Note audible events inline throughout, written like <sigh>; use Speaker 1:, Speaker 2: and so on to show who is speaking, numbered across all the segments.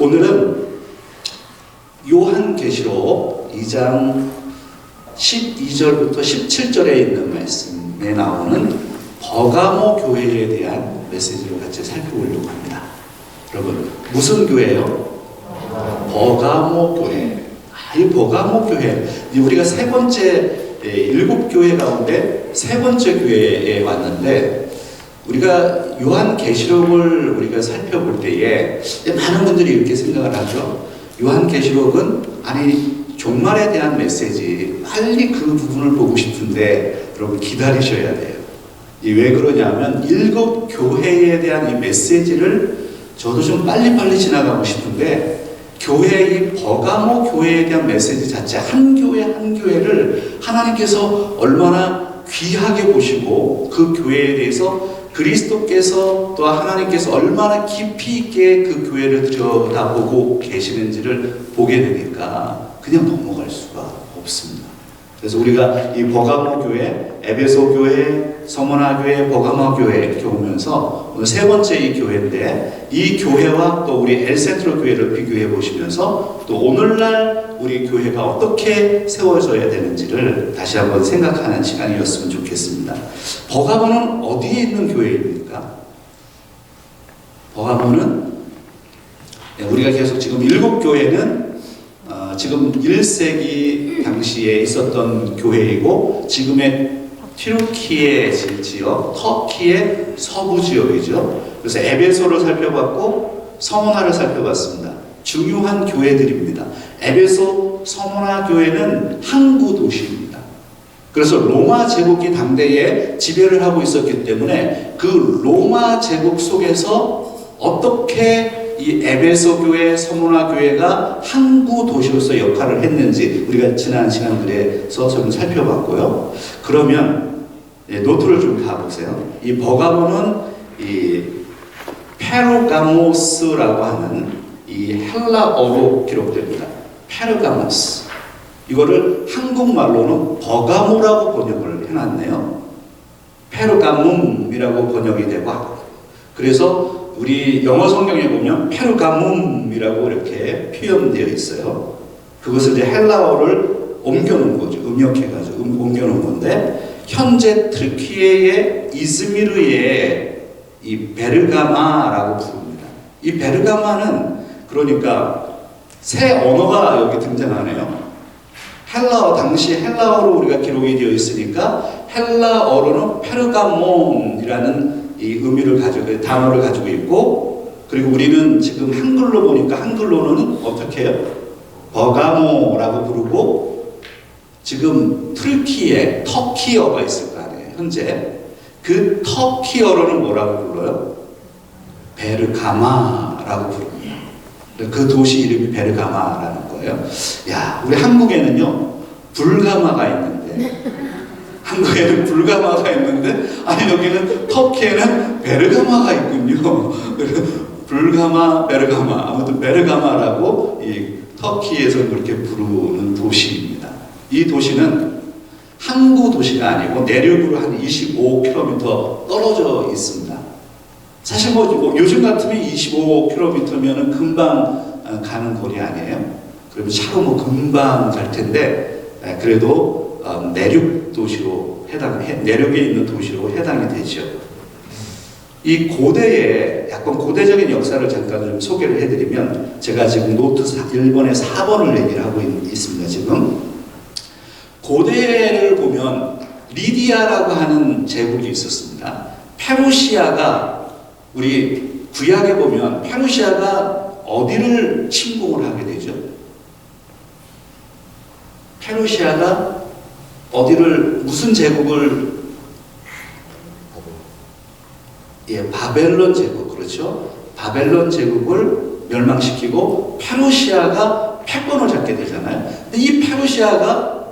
Speaker 1: 오늘은 요한계시록 2장 12절부터 17절에 있는 말씀에 나오는 버가모 교회에 대한 메시지를 같이 살펴보려고 합니다. 여러분, 무슨 교회예요? 버가모 교회. 아, 이 버가모 교회. 이 우리가 세 번째 예, 일곱 교회 가운데 세 번째 교회에 왔는데 우리가 요한 계시록을 우리가 살펴볼 때에 많은 분들이 이렇게 생각을 하죠. 요한 계시록은 아니 종말에 대한 메시지 빨리 그 부분을 보고 싶은데 여러분 기다리셔야 돼요. 이 왜 그러냐면 일곱 교회에 대한 이 메시지를 저도 좀 빨리빨리 지나가고 싶은데 교회 이 버가모 교회에 대한 메시지 자체 한 교회 한 교회를 하나님께서 얼마나 귀하게 보시고 그 교회에 대해서 그리스도께서 또 하나님께서 얼마나 깊이 있게 그 교회를 들여다보고 계시는지를 보게 되니까 그냥 넘어갈 수가 없습니다. 그래서 우리가 이 버가모 교회, 에베소 교회, 서머나 교회, 버가모 교회 이렇게 오면서 오늘 세 번째 이 교회인데 이 교회와 또 우리 엘센트로 교회를 비교해 보시면서 또 오늘날 우리 교회가 어떻게 세워져야 되는지를 다시 한번 생각하는 시간이었으면 좋겠습니다. 버가모는 어디에 있는 교회입니까? 버가모는 네, 우리가 계속 지금 일곱 교회는 어, 지금 1세기 당시에 있었던 교회이고 지금의 튀르키예 지역, 터키의 서부 지역이죠. 그래서 에베소를 살펴봤고 서문화를 살펴봤습니다. 중요한 교회들입니다. 에베소 서문화 교회는 항구 도시입니다. 그래서 로마 제국이 당대에 지배를 하고 있었기 때문에 그 로마 제국 속에서 어떻게 이 에베소 교회, 서문화 교회가 항구 도시로서 역할을 했는지 우리가 지난 시간들에서 좀 살펴봤고요. 그러면 예, 노트를 좀 가보세요. 이 버가모는 이 페르가모스라고 하는 이 헬라어로 기록됩니다. 페르가모스. 이거를 한국말로는 버가모라고 번역을 해놨네요. 페르가문이라고 번역이 되고 그래서 우리 영어 성경에 보면 페르가문이라고 이렇게 표현되어 있어요. 그것을 이제 헬라어를 옮겨놓은 거죠. 음역해가지고 음, 옮겨놓은 건데 현재 트르키예의 이즈미르의 이 베르가마라고 부릅니다. 이 베르가마는 그러니까 새 언어가 여기 등장하네요. 헬라어 당시 헬라어로 우리가 기록이 되어 있으니까 헬라어로는 페르가몬이라는 이 의미를 가지고 단어를 가지고 있고 그리고 우리는 지금 한글로 보니까 한글로는 어떻게 해요? 버가모라고 부르고 지금 트르키에 터키어가 있을 거 아니에요. 현재 그 터키어로는 뭐라고 불러요? 베르가마라고 부릅니다. 그 도시 이름이 베르가마라는 거예요. 야, 우리 한국에는요 불가마가 있는데 한국에는 불가마가 있는데 아니 여기는 터키에는 베르가마가 있군요. 불가마, 베르가마 아무튼 베르가마라고 이 터키에서 그렇게 부르는 도시입니다. 이 도시는 항구 도시가 아니고 내륙으로 한 25km 떨어져 있습니다. 사실 뭐 요즘 같으면 25km면은 금방 어, 가는 거리 아니에요? 그러면 차로 뭐 금방 갈 텐데 그래도 어, 내륙 도시로 해당 내륙에 있는 도시로 해당이 되죠. 이 고대의 약간 고대적인 역사를 잠깐 좀 소개를 해드리면 제가 지금 노트 1번에 4번을 얘기를 하고 있, 습니다 지금 고대를 보면 리디아라고 하는 제국이 있었습니다. 페르시아가 우리 구약에 보면 페르시아가 어디를 침공을 하게 되죠? 페르시아가 어디를 무슨 제국을 예, 바벨론 제국 그렇죠? 바벨론 제국을 멸망시키고 페르시아가 패권을 잡게 되잖아요. 근데 이 페르시아가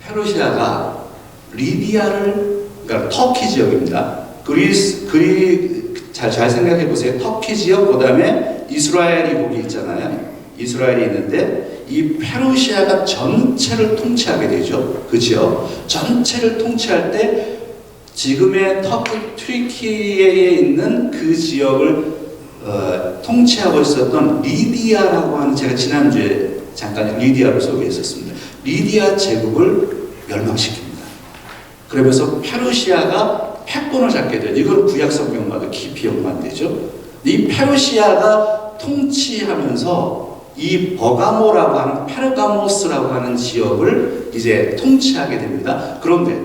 Speaker 1: 페르시아가 리비아를 그러니까 터키 지역입니다. 그리스 그리 잘, 잘 생각해 보세요. 터키 지역 그다음에 이스라엘이 거기 있잖아요. 이스라엘이 있는데 이 페르시아가 전체를 통치하게 되죠. 그 지역 전체를 통치할 때 지금의 터키 트리키에 있는 그 지역을 어, 통치하고 있었던 리디아라고 하는 제가 지난주에 잠깐 리디아를 소개했었습니다. 리디아 제국을 멸망시킵니다. 그러면서 페르시아가 패권을 잡게 되죠. 이건 구약 성경과도 깊이 연관되죠. 이 페르시아가 통치하면서 이 버가모라고 하는 페르가모스라고 하는 지역을 이제 통치하게 됩니다. 그런데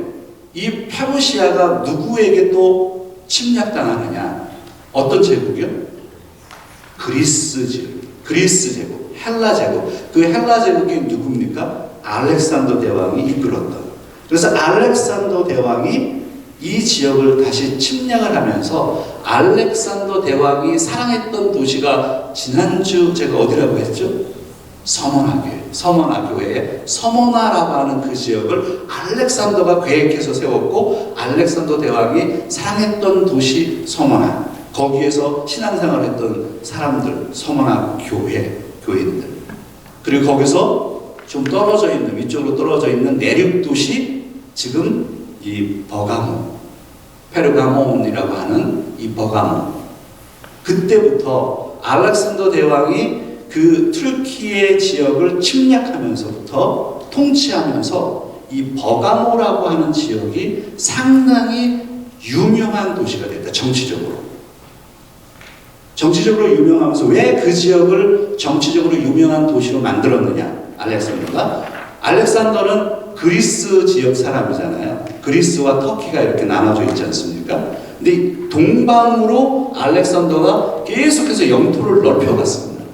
Speaker 1: 이 페르시아가 누구에게 또 침략당하느냐? 어떤 제국이요? 그리스 제국, 그리스 제국, 헬라 제국. 그 헬라 제국이 누굽니까? 알렉산더 대왕이 이끌었던. 그래서 알렉산더 대왕이 이 지역을 다시 침략을 하면서 알렉산더 대왕이 사랑했던 도시가 지난주 제가 어디라고 했죠? 서머나 교회. 서머나 교회에 서머나라고 하는 그 지역을 알렉산더가 계획해서 세웠고 알렉산더 대왕이 사랑했던 도시 서머나 거기에서 신앙생활을 했던 사람들 서머나 교회 교인들 그리고 거기서 좀 떨어져 있는 위쪽으로 떨어져 있는 내륙 도시 지금 이 버가모 페르가몬이라고 하는 이 버가모. 그때부터 알렉산더 대왕이 그 툴키의 지역을 침략하면서부터 통치하면서 이 버가모라고 하는 지역이 상당히 유명한 도시가 됐다 정치적으로. 정치적으로 유명하면서 왜 그 지역을 정치적으로 유명한 도시로 만들었느냐? 알렉산더가. 알렉산더는 그리스 지역 사람이잖아요. 그리스와 터키가 이렇게 나눠져 있지 않습니까? 근데 동방으로 알렉산더가 계속해서 영토를 넓혀갔습니다.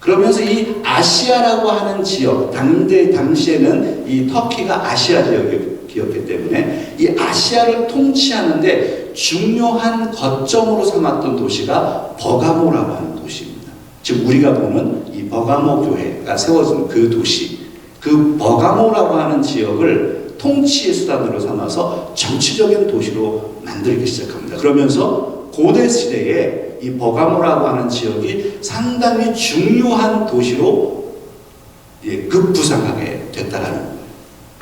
Speaker 1: 그러면서 이 아시아라고 하는 지역, 당대 당시에는 이 터키가 아시아 지역이었기 때문에 이 아시아를 통치하는데 중요한 거점으로 삼았던 도시가 버가모라고 하는 도시입니다. 지금 우리가 보는 이 버가모 교회가 세워진 그 도시, 그 버가모라고 하는 지역을 통치의 수단으로 삼아서 정치적인 도시로 만들기 시작합니다. 그러면서 고대 시대에 이 버가모라고 하는 지역이 상당히 중요한 도시로 예, 급부상하게 됐다라는 거예요.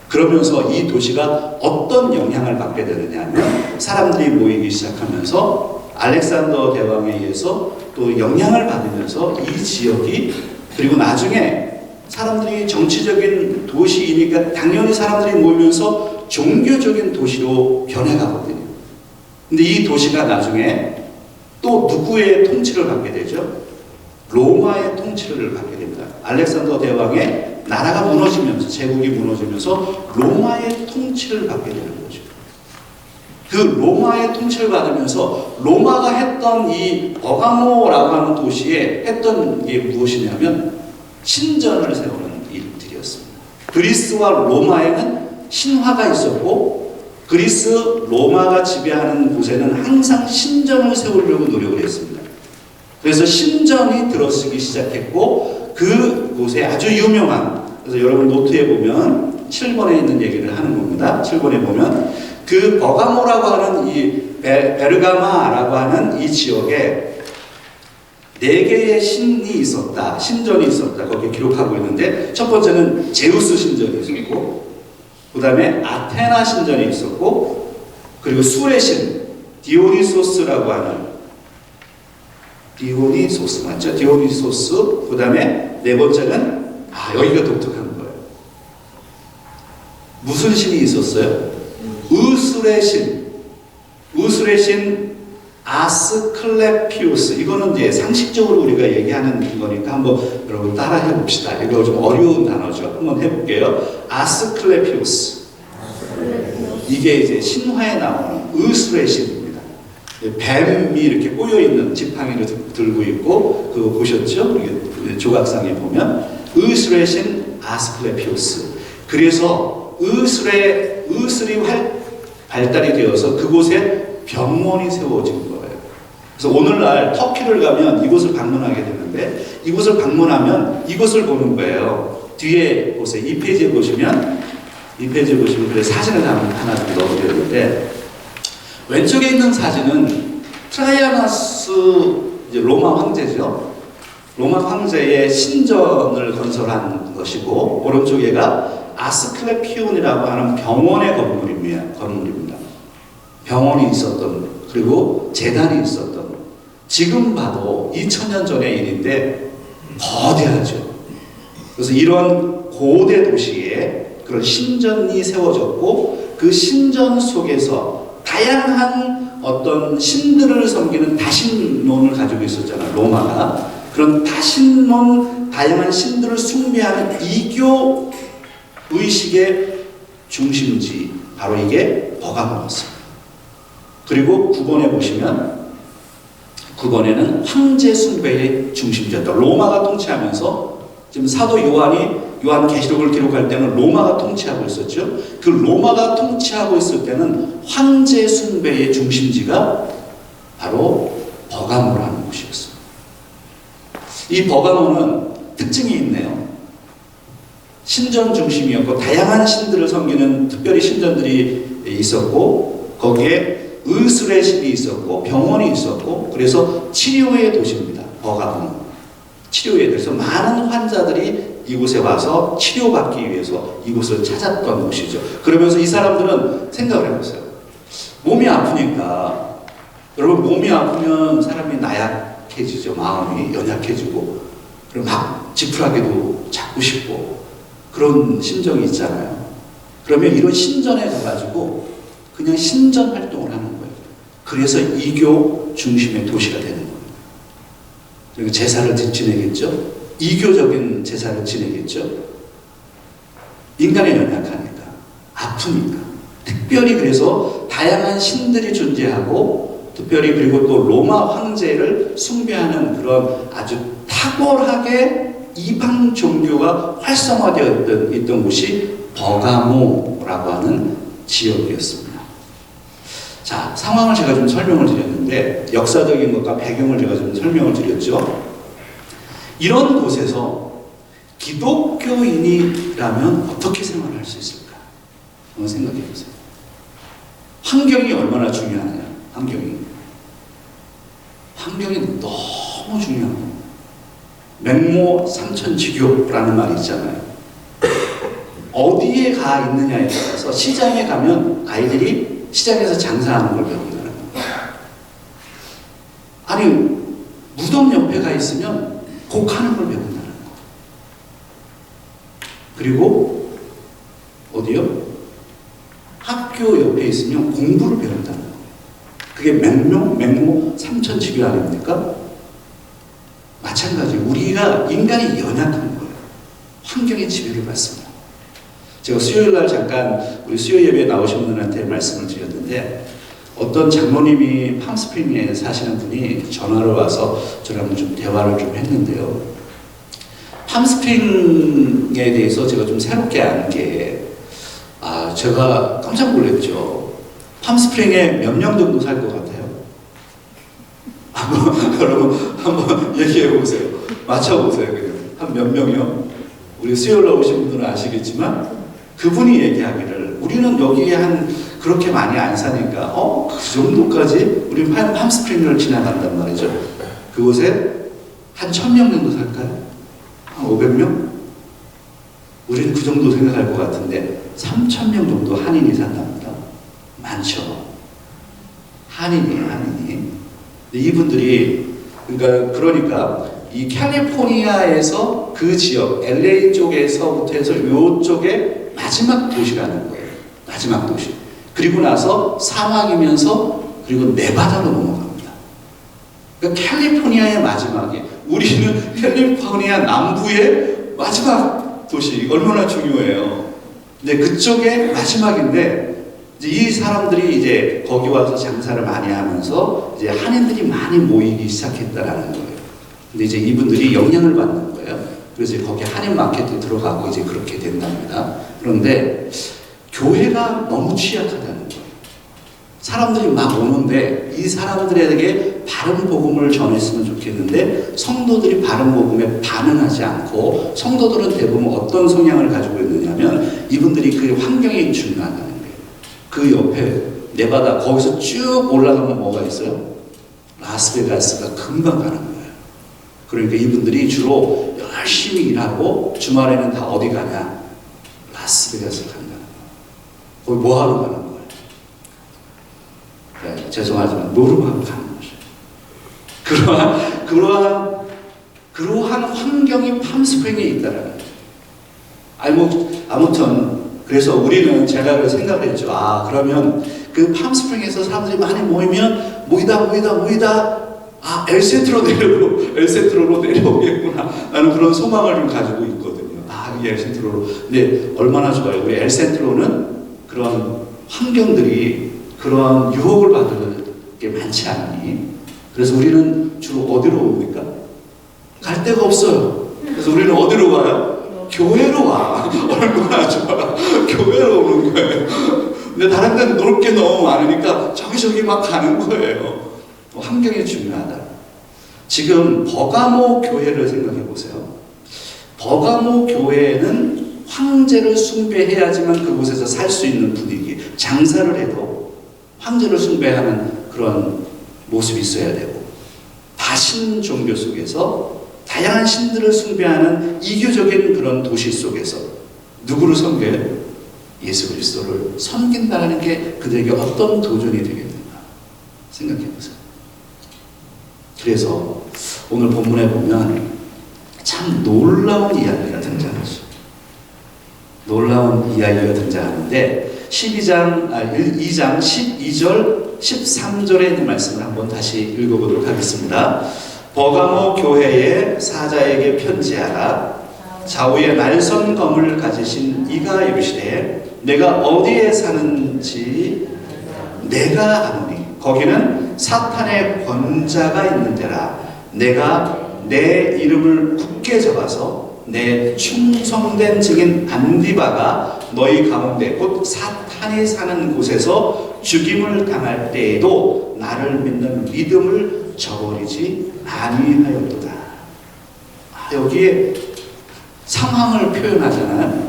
Speaker 1: 그러면서 이 도시가 어떤 영향을 받게 되느냐 하면 사람들이 모이기 시작하면서 알렉산더 대왕에 의해서 또 영향을 받으면서 이 지역이 그리고 나중에 사람들이 정치적인 도시이니까 당연히 사람들이 모이면서 종교적인 도시로 변해가거든요. 근데 이 도시가 나중에 또 누구의 통치를 받게 되죠? 로마의 통치를 받게 됩니다. 알렉산더 대왕의 나라가 무너지면서 제국이 무너지면서 로마의 통치를 받게 되는 거죠. 그 로마의 통치를 받으면서 로마가 했던 이 버가모라고 하는 도시에 했던 게 무엇이냐면 신전을 세우는 일들이었습니다. 그리스와 로마에는 신화가 있었고 그리스 로마가 지배하는 곳에는 항상 신전을 세우려고 노력을 했습니다. 그래서 신전이 들어서기 시작했고 그곳에 아주 유명한 그래서 여러분 노트에 보면 7번에 있는 얘기를 하는 겁니다. 7번에 보면 그 버가모라고 하는 이 베르가마라고 하는 이 지역에 네 개의 신이 있었다. 신전이 있었다. 거기 기록하고 있는데 첫 번째는 제우스 신전이 있고 그 다음에 아테나 신전이 있었고 그리고 술의 신 디오니소스라고 하는 디오니소스 맞죠? 디오니소스 그 다음에 네 번째는 아 여기가 독특한 거예요. 무슨 신이 있었어요? 우술의 신 우술의 신 아스클레피우스 이거는 이제 상식적으로 우리가 얘기하는 거니까 한번 여러분 따라해 봅시다. 이거 좀 어려운 단어죠. 한번 해볼게요. 아스클레피우스 이게 이제 신화에 나오는 의술의 신입니다. 뱀이 이렇게 꼬여 있는 지팡이를 들고 있고 그거 보셨죠? 조각상에 보면 의술의 신 아스클레피우스. 그래서 의술의 의술이 활, 발달이 되어서 그곳에 병원이 세워진 거예요. 그래서 오늘날 터키를 가면 이곳을 방문하게 되는데 이곳을 방문하면 이곳을 보는 거예요. 뒤에 보세요. 이 페이지에 보시면 이 페이지에 보시면 그래 사진을 하나 넣어드렸는데 왼쪽에 있는 사진은 트라이아나스 로마 황제죠. 로마 황제의 신전을 건설한 것이고 오른쪽에가 아스클레피온이라고 하는 병원의. 건물입니다. 병원이 있었던 그리고 재단이 있었던 지금 봐도 2000년 전의 일인데 거대하죠. 그래서 이런 고대 도시에 그런 신전이 세워졌고 그 신전 속에서 다양한 어떤 신들을 섬기는 다신론을 가지고 있었잖아요. 로마가. 그런 다신론, 다양한 신들을 숭배하는 이교 의식의 중심지, 바로 이게 버가모였습니다. 그리고 9번에 보시면 9번에는 황제 숭배의 중심지였다. 로마가 통치하면서 지금 사도 요한이 요한 계시록을 기록할 때는 로마가 통치하고 있었죠. 그 로마가 통치하고 있을 때는 황제 숭배의 중심지가 바로 버가모라는 곳이었어요. 이 버가모는 특징이 있네요. 신전 중심이었고 다양한 신들을 섬기는 특별히 신전들이 있었고 거기에 의술의 신이 있었고 병원이 있었고 그래서 치료의 도시입니다. 버가모는 치료에 대해서 많은 환자들이 이곳에 와서 치료받기 위해서 이곳을 찾았던 곳이죠. 그러면서 이 사람들은 생각을 해봤어요. 몸이 아프니까 여러분 몸이 아프면 사람이 나약해지죠. 마음이 연약해지고 그리고 막 지푸라기도 잡고 싶고 그런 심정이 있잖아요. 그러면 이런 신전에 가가지고 그냥 신전 활동을. 그래서 이교 중심의 도시가 되는 거예요. 그리고 제사를 지내겠죠. 이교적인 제사를 지내겠죠. 인간의 연약하니까, 아프니까. 특별히 그래서 다양한 신들이 존재하고, 특별히 그리고 또 로마 황제를 숭배하는 그런 아주 탁월하게 이방 종교가 활성화되어 있던 곳이 버가모라고 하는 지역이었습니다. 자, 상황을 제가 좀 설명을 드렸는데, 역사적인 것과 배경을 제가 좀 설명을 드렸죠. 이런 곳에서 기독교인이라면 어떻게 생활할 수 있을까? 한번 생각해 보세요. 환경이 얼마나 중요하냐, 환경이. 환경이 너무 중요하고, 맹모 삼천지교라는 말이 있잖아요. 어디에 가 있느냐에 따라서 시장에 가면 아이들이 시장에서 장사하는 걸 배운다는 거예요. 아니, 무덤 옆에 가 있으면 곡하는 걸 배운다는 거. 그리고 어디요? 학교 옆에 있으면 공부를 배운다는 거. 그게 맹모, 맹모, 삼천지교 아닙니까? 마찬가지. 우리가 인간이 연약한 거예요. 환경의 지배를 받습니다. 제가 수요일 날 잠깐 우리 수요 예배에 나오신 분들한테 말씀을 드렸는데 어떤 장로님이 팜스프링에 사시는 분이 전화를 와서 저랑 좀 대화를 좀 했는데요. 팜스프링에 대해서 제가 좀 새롭게 아는 게, 아, 제가 깜짝 놀랐죠. 팜스프링에 몇명 정도 살 것 같아요? 한번, 여러분, <laughs> 한번 얘기해 보세요. 맞춰보세요, 그냥. 한 몇 명이요? 우리 수요일 날 오신 분들은 아시겠지만, 그분이 얘기하기를, 우리는 여기에 한 그렇게 많이 안 사니까 어? 그 정도까지 우리 팜, 팜스프링을 지나간단 말이죠. 그곳에 한 천 명 정도 살까요? 한 500명? 우리는 그 정도 생각할 것 같은데 3천 명 정도 한인이 산답니다. 많죠. 한인이에요, 한인이. 이분들이 그러니까 그러니까 이 캘리포니아에서 그 지역 LA 쪽에서부터 해서 이쪽에 마지막 도시라는 거예요. 마지막 도시. 그리고 나서 사막이면서 그리고 네바다로 넘어갑니다. 그러니까 캘리포니아의 마지막에 우리는 캘리포니아 남부의 마지막 도시 얼마나 중요해요. 근데 그쪽에 마지막인데 이 사람들이 이제 거기 와서 장사를 많이 하면서 이제 한인들이 많이 모이기 시작했다라는 거예요. 근데 이제 이분들이 영향을 받는 거예요. 그래서 거기 한인 마켓에 들어가고 이제 그렇게 된답니다. 그런데 교회가 너무 취약하다는 거예요. 사람들이 막 오는데 이 사람들에게 바른 복음을 전했으면 좋겠는데 성도들이 바른 복음에 반응하지 않고 성도들은 대부분 어떤 성향을 가지고 있느냐면 이분들이 그 환경이 중요하다는 거예요. 그 옆에 네바다 거기서 쭉 올라가면 뭐가 있어요? 라스베가스가 금방 가는 거예요. 그러니까 이분들이 주로 열심히 일하고 주말에는 다 어디 가냐? 간다는 거예요. 거기 뭐 하러 가는 거예요? 네, 죄송하지만 노름하러 가는 거죠. 그러한 그러한 그러한 환경이 팜스프링에 있다라는 거죠. 아니 뭐 아무튼 그래서 우리는 제가 그 생각을 했죠. 아 그러면 그 팜스프링에서 사람들이 많이 모이면 모이다 모이다 모이다 아 엘센트로 내려오 엘센트로로 내려오겠구나 나는 그런 소망을 좀 가지고 있거 이게 엘센트로로 근데 얼마나 좋아요. 우리 엘센트로는 그런 환경들이 그런 유혹을 받을 게 많지 않니? 그래서 우리는 주로 어디로 옵니까? 갈 데가 없어요. 그래서 우리는 어디로 가요? 교회로 와. <laughs> 얼마나 좋아. 교회로 오는 거예요. 근데 다른 데는 놀 게 너무 많으니까 저기저기 막 가는 거예요. 뭐 환경이 중요하다. 지금 버가모 교회를 생각해 보세요. 버가모 교회는 황제를 숭배해야지만 그곳에서 살 수 있는 분위기. 장사를 해도 황제를 숭배하는 그런 모습이 있어야 되고 다신 종교 속에서 다양한 신들을 숭배하는 이교적인 그런 도시 속에서 누구를 섬겨요? 예수 그리스도를 섬긴다는 게 그들에게 어떤 도전이 되겠는가 생각해 보세요. 그래서 오늘 본문에 보면 참 놀라운 이야기가 등장하죠. 놀라운 이야기가 등장하는데 12장, 아, 2장 12절, 13절에 있는 말씀을 한번 다시 읽어보도록 하겠습니다. 버가모 교회의 사자에게 편지하라. 좌우에 날선 검을 가지신 이가 이르시되 내가 어디에 사는지 내가 아노니 거기는 사탄의 권자가 있는 데라 내가 내 이름을 굳게 잡아서 내 충성된 증인 안디바가 너희 가운데 곧 사탄이 사는 곳에서 죽임을 당할 때에도 나를 믿는 믿음을 저버리지 아니하였도다. 아, 여기에 상황을 표현하잖아요.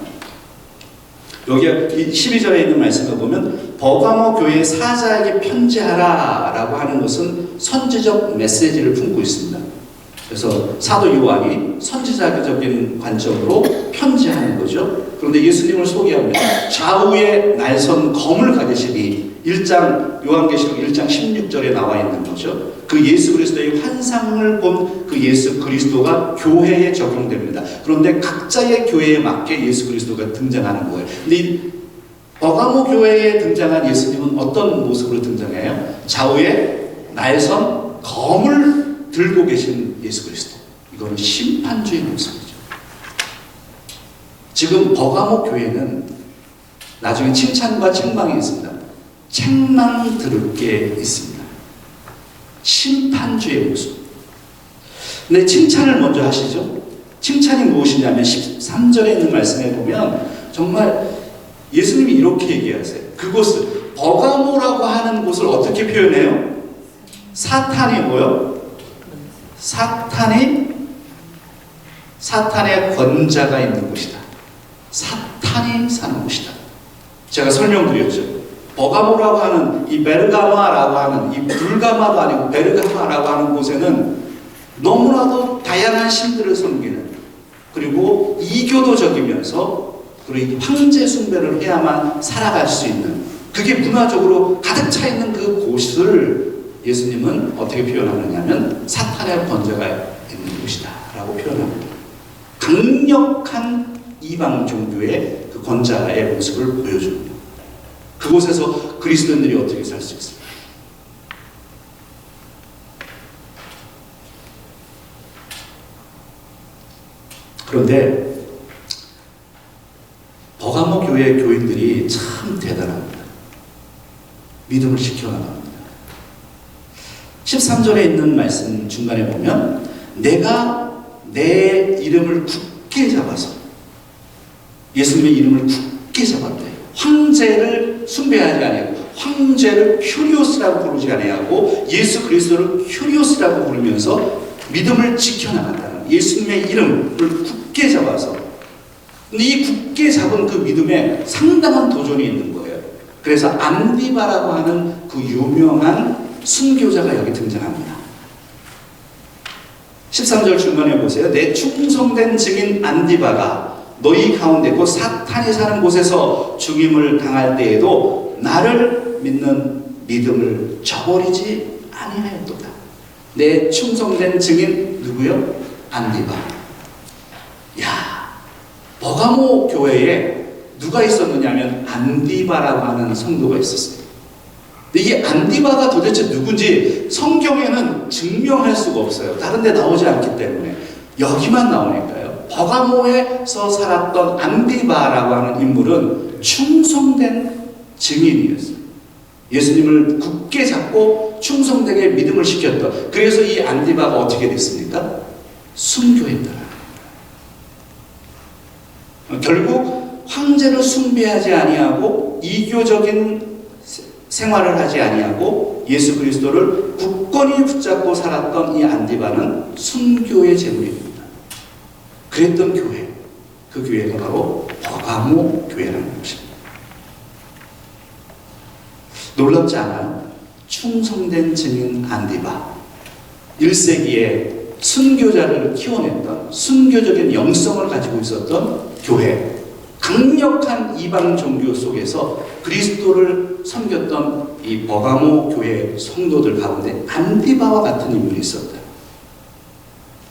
Speaker 1: 여기 12절에 있는 말씀을 보면 버가모 교회 사자에게 편지하라 라고 하는 것은 선지적 메시지를 품고 있습니다. 그래서 사도 요한이 선지자적인 관점으로 편지하는 거죠. 그런데 예수님을 소개합니다. 좌우에 날선 검을 가지시니 1장 요한계시록 1장 16절에 나와 있는 거죠. 그 예수 그리스도의 환상을 본 그 예수 그리스도가 교회에 적용됩니다. 그런데 각자의 교회에 맞게 예수 그리스도가 등장하는 거예요. 근데 이 버가모 교회에 등장한 예수님은 어떤 모습으로 등장해요? 좌우에 날선 검을 들고 계신 예수 그리스도. 이거는 심판주의 모습이죠. 지금 버가모 교회는 나중에 칭찬과 책망이 있습니다. 책망 들을 게 있습니다. 심판주의 모습. 근데 칭찬을 먼저 하시죠. 칭찬이 무엇이냐면 13절에 있는 말씀에 보면 정말 예수님이 이렇게 얘기하세요. 그곳을 버가모라고 하는 곳을 어떻게 표현해요? 사탄이 뭐요? 사탄이 사탄의 권자가 있는 곳이다. 사탄이 사는 곳이다. 제가 설명드렸죠. 버가모라고 하는 이 베르가마라고 하는 이 불가마도 아니고 베르가마라고 하는 곳에는 너무나도 다양한 신들을 섬기는 그리고 이교도적이면서 그리고 황제 숭배를 해야만 살아갈 수 있는 그게 문화적으로 가득 차 있는 그 곳을 예수님은 어떻게 표현하느냐면 사탄의 권세가 있는 곳이다 라고 표현합니다. 강력한 이방 종교의 그 권자의 모습을 보여줍니다. 그곳에서 그리스도인들이 어떻게 살 수 있습니까? 그런데 버가모 교회 교인들이 참 대단합니다. 믿음을 지켜나갑니다. 13절에 있는 말씀 중간에 보면 내가 내 이름을 굳게 잡아서 예수님의 이름을 굳게 잡았대. 황제를 숭배하지 아니하고 황제를 큐리오스라고 부르지 아니하고 예수 그리스도를 큐리오스라고 부르면서 믿음을 지켜나간다는 예수님의 이름을 굳게 잡아서 근데 이 굳게 잡은 그 믿음에 상당한 도전이 있는 거예요. 그래서 안디바라고 하는 그 유명한 순교자가 여기 등장합니다. 13절 중간에 보세요. 내 충성된 증인 안디바가 너희 가운데 곧 사탄이 사는 곳에서 죽임을 당할 때에도 나를 믿는 믿음을 저버리지 아니하였도다. 내 충성된 증인 누구요? 안디바. 야, 버가모 교회에 누가 있었느냐면 안디바라고 하는 성도가 있었어요. 이게 안디바가 도대체 누군지 성경에는 증명할 수가 없어요. 다른 데 나오지 않기 때문에 여기만 나오니까요. 버가모에서 살았던 안디바라고 하는 인물은 충성된 증인이었어요. 예수님을 굳게 잡고 충성되게 믿음을 시켰던. 그래서 이 안디바가 어떻게 됐습니까? 순교했더라. 결국 황제를 숭배하지 아니하고 이교적인 생활을 하지 아니하고 예수 그리스도를 굳건히 붙잡고 살았던 이 안디바는 순교의 제물입니다. 그랬던 교회, 그 교회가 바로 버가모 교회라는 것입니다. 놀랍지 않아요? 충성된 증인 안디바. 1세기에 순교자를 키워냈던 순교적인 영성을 가지고 있었던 교회. 강력한 이방 종교 속에서 그리스도를 섬겼던 이 버가모 교회 성도들 가운데 안디바와 같은 인물이 있었다.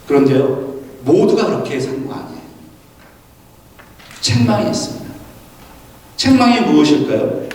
Speaker 1: 그런데요, 모두가 그렇게 산거 아니에요. 책망이 있습니다. 책망이 무엇일까요?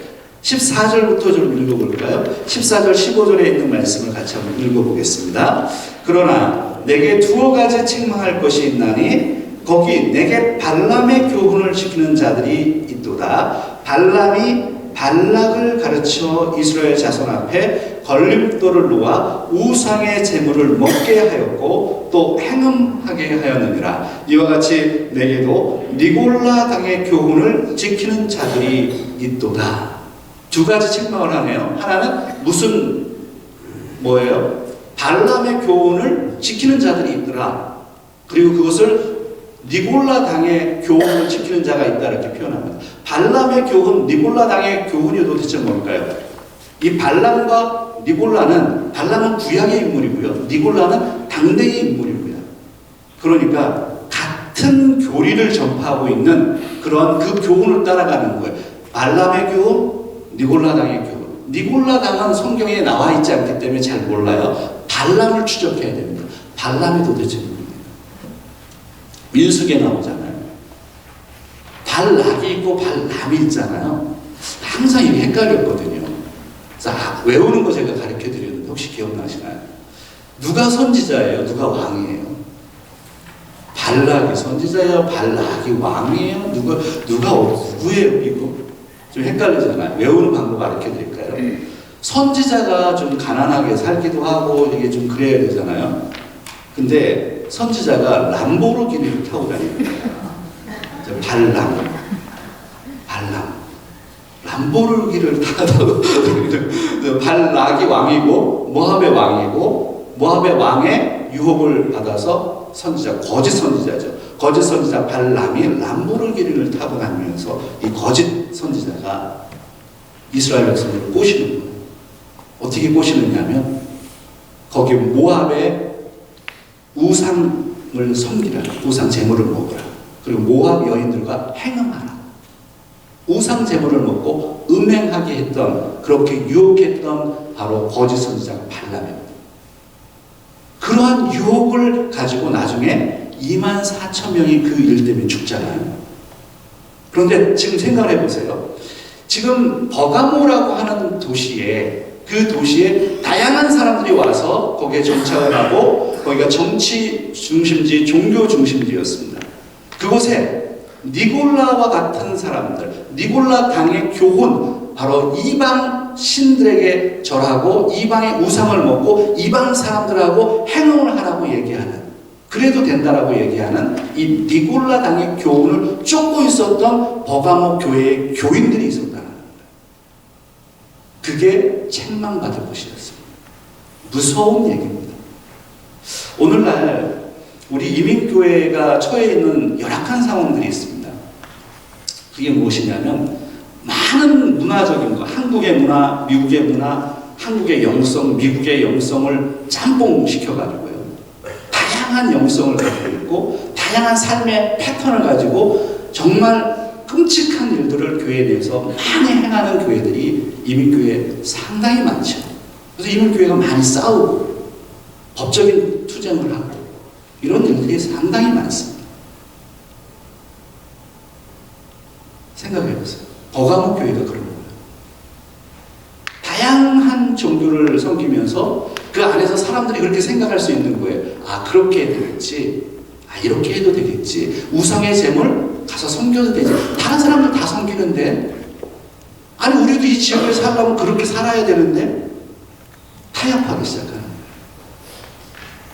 Speaker 1: 14절부터 좀 읽어볼까요? 14절, 15절에 있는 말씀을 같이 한번 읽어보겠습니다. 그러나 내게 두어 가지 책망할 것이 있나니 거기 내게 발람의 교훈을 지키는 자들이 있도다. 발람이 발락을 가르쳐 이스라엘 자손 앞에 걸림돌을 놓아 우상의 재물을 먹게 하였고 또 행음하게 하였느니라. 이와 같이 내게도 니골라 당의 교훈을 지키는 자들이 있도다. 두 가지 책망을 하네요. 하나는 무슨 뭐예요? 발람의 교훈을 지키는 자들이 있더라. 그리고 그것을 니골라 당의 교훈을 지키는 자가 있다 이렇게 표현합니다. 발람의 교훈, 니골라 당의 교훈이 도대체 뭘까요? 이 발람과 니골라는 발람은 구약의 인물이고요. 니골라는 당대의 인물이고요. 그러니까 같은 교리를 전파하고 있는 그러한 그 교훈을 따라가는 거예요. 발람의 교훈, 니골라 당의 교훈. 니골라 당은 성경에 나와 있지 않기 때문에 잘 몰라요. 발람을 추적해야 됩니다. 발람이 도대체? 민숙에 나오잖아요. 발락이 있고 발람이 있잖아요. 항상 이게 헷갈렸거든요. 자, 외우는 거 제가 가르쳐 드렸는데 혹시 기억나시나요? 누가 선지자예요? 누가 왕이에요? 발락이 선지자예요? 발락이 왕이에요? 누가, 누가, 누구예요? 이거? 좀 헷갈리잖아요. 외우는 방법 가르쳐 드릴까요? 선지자가 좀 가난하게 살기도 하고 이게 좀 그래야 되잖아요. 근데 선지자가 람보르기니를 타고 다닙니다. 발람, 발람, 람보르기를 타고 <laughs> 발락이 왕이고 모압의 왕이고 모압의 왕의 유혹을 받아서 선지자 거짓 선지자죠. 거짓 선지자 발람이 람보르기니를 타고 다니면서 이 거짓 선지자가 이스라엘 백성들을 꼬시는 거예요. 어떻게 꼬시느냐면 거기 모압의 우상을 섬기라. 우상 제물을 먹으라. 그리고 모압 여인들과 행음하라. 우상 제물을 먹고 음행하게 했던 그렇게 유혹했던 바로 거짓 선지자가 발람입니다. 그러한 유혹을 가지고 나중에 2만 4천 명이 그 일 때문에 죽잖아요. 그런데 지금 생각을 해보세요. 지금 버가모라고 하는 도시에 그 도시에 다양한 사람들이 와서 거기에 정착을 하고 거기가 정치 중심지, 종교 중심지였습니다. 그곳에 니골라와 같은 사람들, 니골라 당의 교훈, 바로 이방 신들에게 절하고 이방의 우상을 먹고 이방 사람들하고 행동을 하라고 얘기하는 그래도 된다라고 얘기하는 이 니골라 당의 교훈을 쫓고 있었던 버가모 교회의 교인들이 있었다는 겁니다. 그게 책망받을 것이었습니다. 무서운 얘기입니다. 오늘날 우리 이민교회가 처해 있는 열악한 상황들이 있습니다. 그게 무엇이냐면 많은 문화적인 거, 한국의 문화, 미국의 문화, 한국의 영성, 미국의 영성을 짬뽕 시켜가지고요. 다양한 영성을 가지고 있고, 다양한 삶의 패턴을 가지고 정말 끔찍한 일들을 교회에 대해서 많이 행하는 교회들이 이민교회에 상당히 많죠. 그래서 이민교회가 많이 싸우고, 법적인 투쟁을 하고 이런 일들이 상당히 많습니다. 생각해 보세요. 버가모 교회가 그런 거예요. 다양한 종교를 섬기면서 그 안에서 사람들이 그렇게 생각할 수 있는 거예요. 아 그렇게 해도 되겠지. 아 이렇게 해도 되겠지. 우상의 재물 가서 섬겨도 되지. 다른 사람들 다 섬기는데 아니 우리도 이 지역에 살려면 그렇게 살아야 되는데 타협하기 시작하는.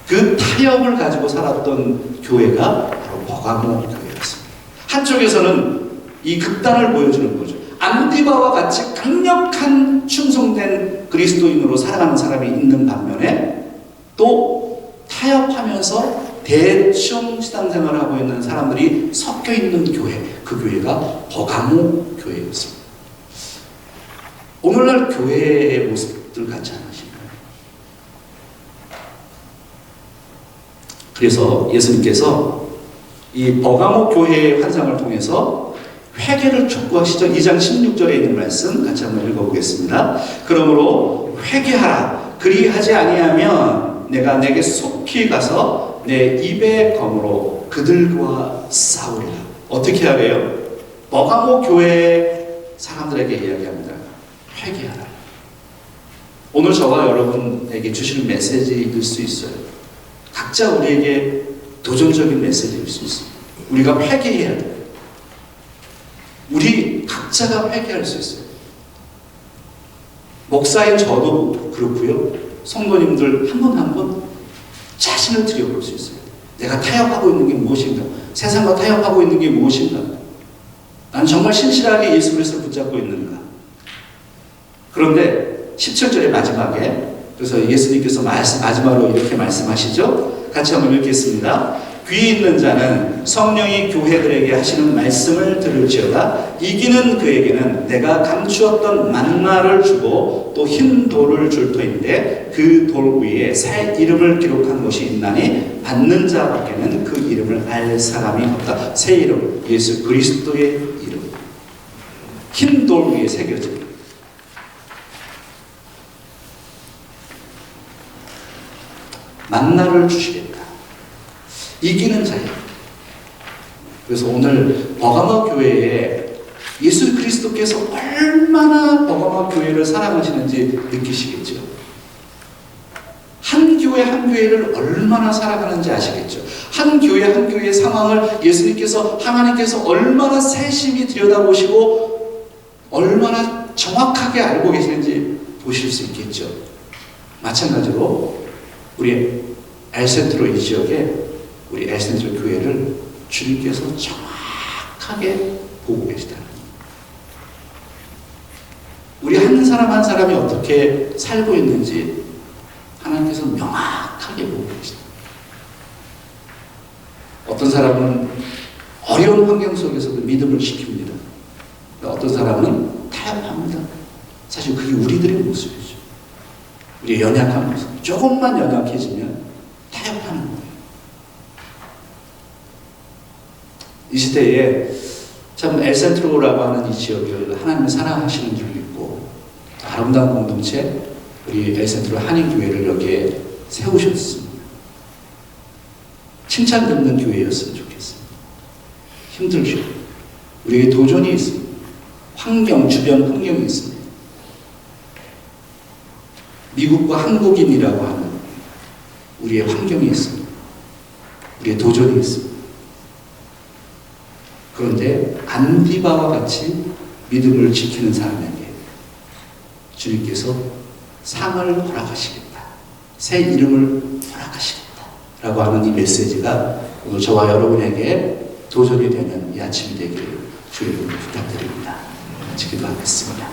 Speaker 1: 그 타협을 가지고 살았던 교회가 바로 버가모 교회였습니다. 한쪽에서는 이 극단을 보여주는 거죠. 안디바와 같이 강력한 충성된 그리스도인으로 살아가는 사람이 있는 반면에 또 타협하면서 대충 신앙생활을 하고 있는 사람들이 섞여 있는 교회, 그 교회가 버가모 교회였습니다. 오늘날 교회의 모습들 같지 않으신가요? 그래서 예수님께서 이 버가모 교회의 환상을 통해서 회개를 촉구하시죠. 2장 16절에 있는 말씀 같이 한번 읽어보겠습니다. 그러므로 회개하라. 그리하지 아니하면 내가 내게 속히 가서 내 입의 검으로 그들과 싸우리라. 어떻게 하래요? 버가모 교회 사람들에게 이야기합니다. 회개하라. 오늘 저와 여러분에게 주시는 메시지일 수 있어요. 각자 우리에게 도전적인 메시지일 수 있습니다. 우리가 회개해야 돼요. 우리 각자가 회개할 수 있어요. 목사인 저도 그렇고요. 성도님들 한분한분 자신을 들여볼 수 있어요. 내가 타협하고 있는 게 무엇인가? 세상과 타협하고 있는 게 무엇인가? 난 정말 신실하게 예수 그리스도를 붙잡고 있는가? 그런데 17절의 마지막에 그래서 예수님께서 마지막으로 이렇게 말씀하시죠. 같이 한번 읽겠습니다. 귀 있는 자는 성령이 교회들에게 하시는 말씀을 들을지어다. 이기는 그에게는 내가 감추었던 만나를 주고 또 흰 돌을 줄 터인데 그 돌 위에 새 이름을 기록한 것이 있나니 받는 자밖에는 그 이름을 알 사람이 없다. 새 이름 예수 그리스도의 이름. 흰 돌 위에 새겨진 만나를 주시겠다 이기는 자예요. 그래서 오늘 버가마 교회에 예수 그리스도께서 얼마나 버가마 교회를 사랑하시는지 느끼시겠죠. 한 교회 한 교회를 얼마나 사랑하는지 아시겠죠. 한 교회 한 교회의 상황을 예수님께서 하나님께서 얼마나 세심히 들여다보시고 얼마나 정확하게 알고 계시는지 보실 수 있겠죠. 마찬가지로 우리 엘센트로 이 지역에 우리 에센트 교회를 주님께서 정확하게 보고 계시다는 우리 한 사람 한 사람이 어떻게 살고 있는지 하나님께서 명확하게 보고 계시다. 어떤 사람은 어려운 환경 속에서도 믿음을 지킵니다. 어떤 사람은 타협합니다. 사실 그게 우리들의 모습이죠. 우리의 연약한 모습. 조금만 연약해지면 타협하는 거예요. 이 시대에 참 엘센트로라고 하는 이 지역을 하나님을 사랑하시는 줄이 있고 아름다운 공동체 우리 엘센트로 한인교회를 여기에 세우셨습니다. 칭찬 듣는 교회였으면 좋겠습니다. 힘들죠. 우리에게 도전이 있습니다. 환경, 주변 환경이 있습니다. 미국과 한국인이라고 하는 우리의 환경이 있습니다. 우리의 도전이 있습니다. 그런데 안디바와 같이 믿음을 지키는 사람에게 주님께서 상을 허락하시겠다. 새 이름을 허락하시겠다. 라고 하는 이 메시지가 오늘 저와 여러분에게 도전이 되는 이 아침이 되기를 주의 부탁드립니다. 같이 기도 하겠습니다.